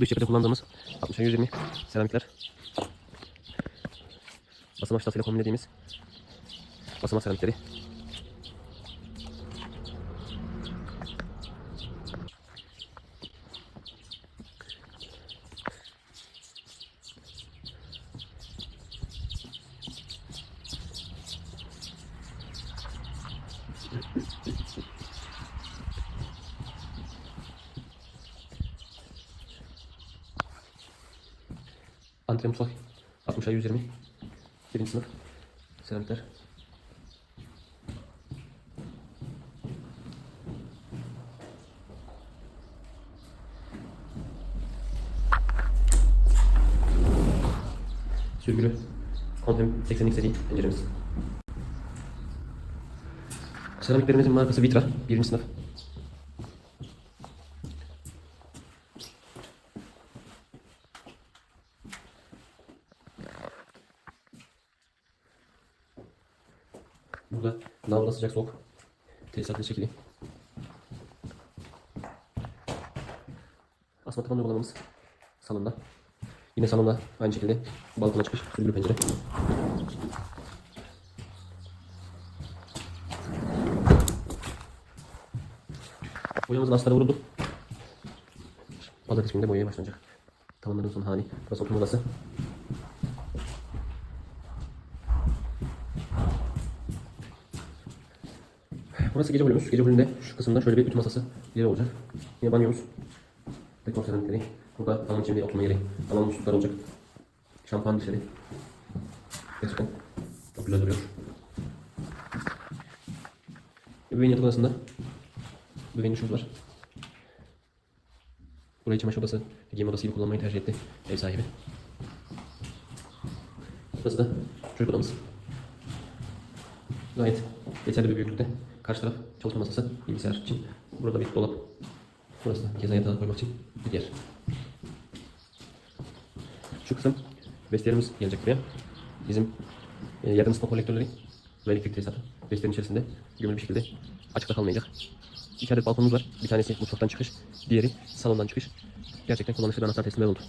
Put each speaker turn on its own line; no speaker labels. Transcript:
dış cephede kullandığımız 60'a 120 seramikler. Basamak ştasıyla kombinlediğimiz basamak seramikleri. Antre mutfak 60'a 120 birinci sınıf seramikler. Sürgülü Kontem 80 seri penceremiz. Seramiklerimizin markası Vitra. Birinci sınıf. Burada lavabo sıcak soğuk. Tesisatlı şekli. Asma tavan uygulamamız salonda. Yine salonda aynı şekilde balkona çıkış, sürgülü pencere. Boyamızın astarı vuruldu. Pazartesi günü de boyaya başlanacak. Tavanların son hali. Burası oturma odası. Burası gece bölümümüz. Gece bölümünde şu kısımda şöyle bir ütü masası yeri olacak. Yine banyomuz. Dekor seramikleri. Burada salon içinde oturma yeri. Salon muslukları olacak. Şampuan dişleri. Gerçekten çok güzel duruyor. Bebeğin yatak odasında bebeğin duşumuz var. Burayı çamaşır odası, giyim odası gibi kullanmayı tercih etti ev sahibi. Burası da çocuk odamız. Gayet yeterli bir büyüklükte. Karşı taraf çalışma masası, bilgisayar için. Burada bir dolap. Burası da keza yatağı koymak için bir yer. Şu kısım vestilerimiz gelecek buraya. Bizim e, yardım ısıtma kolektörleri ve elektrik tesisatı vestilerin içerisinde gömülü bir şekilde açıkta kalmayacak. İki adet balkonumuz var. Bir tanesi mutfaktan çıkış, diğeri salondan çıkış. Gerçekten kullanışlı bir anahtar teslimleri oldu.